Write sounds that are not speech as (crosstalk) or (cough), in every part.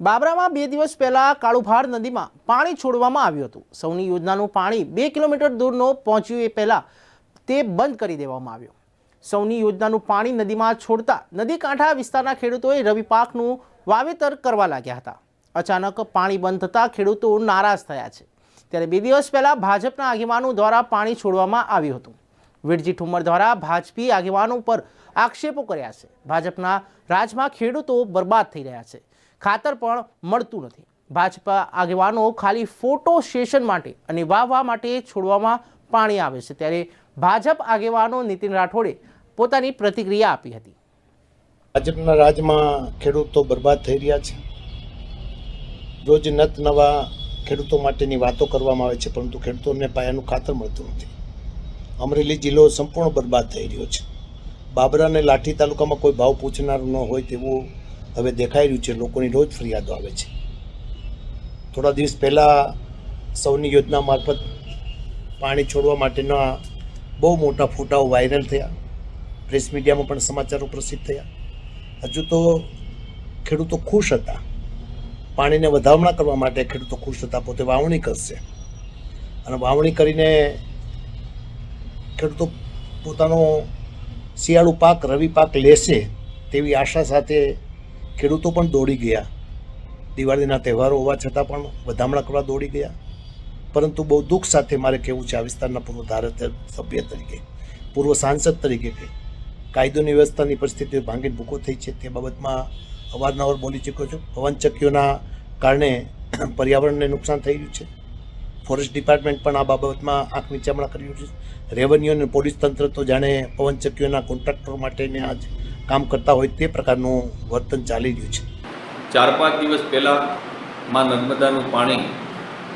બાબરામાં બે દિવસ પહેલા કાળુભાર નદીમાં પાણી છોડવામાં આવ્યું હતું. સૌની યોજનાનું પાણી બે કિલોમીટર દૂરનો પહોંચ્યું એ પહેલાં તે બંધ કરી દેવામાં આવ્યું. સૌની યોજનાનું પાણી નદીમાં છોડતા નદી કાંઠા વિસ્તારના ખેડૂતોએ રવિ પાકનું વાવેતર કરવા લાગ્યા હતા. અચાનક પાણી બંધ થતાં ખેડૂતો નારાજ થયા છે. ત્યારે બે દિવસ પહેલાં ભાજપના આગેવાનો દ્વારા પાણી છોડવામાં આવ્યું હતું. વીરજી ઠુમર દ્વારા ભાજપી આગેવાનો પર આક્ષેપો કર્યા છે. ભાજપના રાજમાં ખેડૂતો બરબાદ થઈ રહ્યા છે. ખાતર પણ મળતું નથી. ભાજપા આગેવાનો ખાલી ફોટો સેશન માટે અને વાહ વાહ માટે છોડવામાં પાણી આવે છે. ત્યારે ભાજપ આગેવાનો નીતિન રાઠોડે પોતાની પ્રતિક્રિયા આપી હતી. ભાજપના રાજમાં ખેડૂતો બરબાદ થઈ રહ્યા છે. રોજ નત નવા ખેડૂતો માટેની વાતો કરવામાં આવે છે, પરંતુ ખેડૂતોને પાયાનું ખાતર મળતું નથી. અમરેલી જિલ્લો સંપૂર્ણ બરબાદ થઈ રહ્યો છે. બાબરા અને લાઠી તાલુકામાં કોઈ ભાવ પૂછનારું ન હોય તેવું હવે દેખાઈ રહ્યું છે, લોકોની રોજ ફરિયાદો આવે છે. થોડા દિવસ પહેલાં સૌની યોજના મારફત પાણી છોડવા માટેના બહુ મોટા ફોટાઓ વાયરલ થયા. પ્રેસ મીડિયામાં પણ સમાચારો પ્રસિદ્ધ થયા. હજુ તો ખેડૂતો ખુશ હતા. પાણીને વધામણા કરવા માટે ખેડૂતો ખુશ હતા. પોતે વાવણી કરશે. અને વાવણી કરીને ખેડૂતો પોતાનો શિયાળુ પાક, રવિ પાક લેશે તેવી આશા સાથે ખેડૂતો પણ દોડી ગયા. દિવાળીના તહેવારો હોવા છતાં પણ વધામણા કરવા દોડી ગયા. પરંતુ બહુ દુઃખ સાથે મારે કહેવું છે, આ વિસ્તારના પૂર્વ ધારાસભ્ય સભ્ય તરીકે, પૂર્વ સાંસદ તરીકે કે કાયદોની વ્યવસ્થાની પરિસ્થિતિ ભાંગીને ભૂકો થઈ છે તે બાબતમાં અવારનવાર બોલી ચૂક્યો છું. પવનચક્કીઓના કારણે (clears throat) પર્યાવરણને નુકસાન થઈ રહ્યું છે. ફોરેસ્ટ ડિપાર્ટમેન્ટ પણ આ બાબતમાં આંખ નીચામણા કરી રહ્યું છે. રેવન્યુ અને પોલીસ તંત્ર તો જાણે પવનચક્કીઓના કોન્ટ્રાક્ટરો માટેને આજ કામ કરતા હોય તે પ્રકારનું વર્તન ચાલી રહ્યું છે. ચાર પાંચ દિવસ પહેલાં માં નર્મદાનું પાણી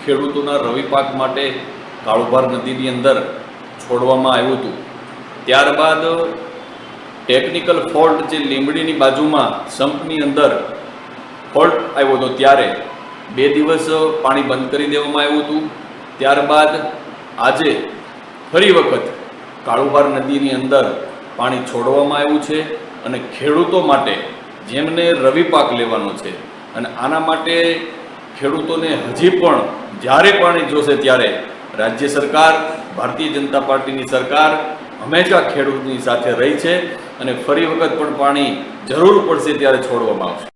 ખેડૂતોના રવિ પાક માટે કાળુભાર નદીની અંદર છોડવામાં આવ્યું હતું. ત્યારબાદ ટેકનિકલ ફોલ્ટ જે લીંબડીની બાજુમાં સંપની અંદર ફોલ્ટ આવ્યો હતો ત્યારે બે દિવસ પાણી બંધ કરી દેવામાં આવ્યું હતું. ત્યારબાદ આજે ફરી વખત કાળુભાર નદીની અંદર પાણી છોડવામાં આવ્યું છે. અને ખેડૂતો માટે જેમને રવિ પાક લેવાનો છે અને આના માટે ખેડૂતોને હજી પણ જ્યારે પાણી જોશે ત્યારે રાજ્ય સરકાર, ભારતીય જનતા પાર્ટીની સરકાર હંમેશા ખેડૂતની સાથે રહી છે અને ફરી વખત પણ પાણી જરૂર પડશે ત્યારે છોડવામાં આવશે.